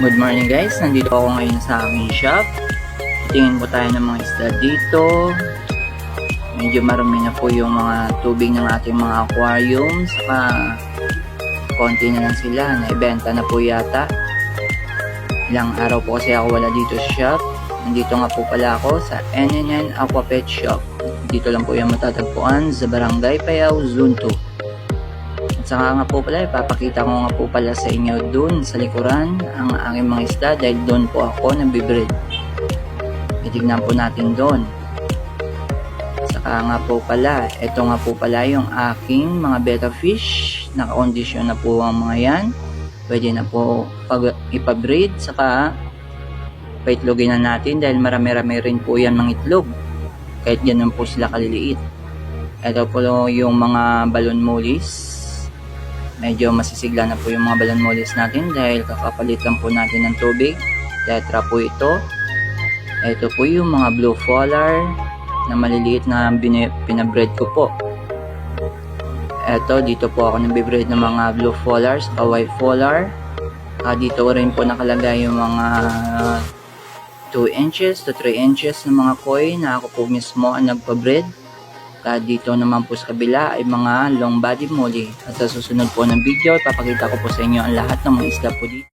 Good morning guys, nandito ako ngayon sa aking shop. Tingin po tayo ng mga isda dito. Medyo marami na po yung mga tubig ng ating mga aquarium. Saka konti na lang sila, naibenta na po yata. Ilang araw po kasi ako wala dito sa shop. Nandito nga po pala ako sa NNN Aqua Pet Shop. Dito lang po yung matatagpuan sa Barangay Payao, Zone 2. Saka nga po pala, ipapakita ko nga po pala sa inyo dun sa likuran ang aking mga isda dahil doon po ako nabibreed. Itignan po natin doon. Saka nga po pala, ito nga po pala yung aking mga betta fish. Nakakondisyon na po ang mga yan. Pwede na po pag ipabreed. Saka paitlogin na natin dahil marami-rami rin po yan mga itlog. Kahit ganun po sila kaliliit. Ito po yung mga balon mollies medyo masisigla na po yung mga balon mollies natin dahil kakapalit lang po natin ng tubig. Tetra po ito. Ito po yung mga blue faller na maliliit na pinabread ko po. Ito, dito po ako nabibread ng mga blue fallers, white faller. Ah, dito rin po nakalagay yung mga 2 inches to 3 inches ng mga koi na ako po mismo ang nagpa-breed. At dito naman po sa kabila ay mga long body molly. At sa susunod po ng video, papakita ko po sa inyo ang lahat ng mga isda po dito.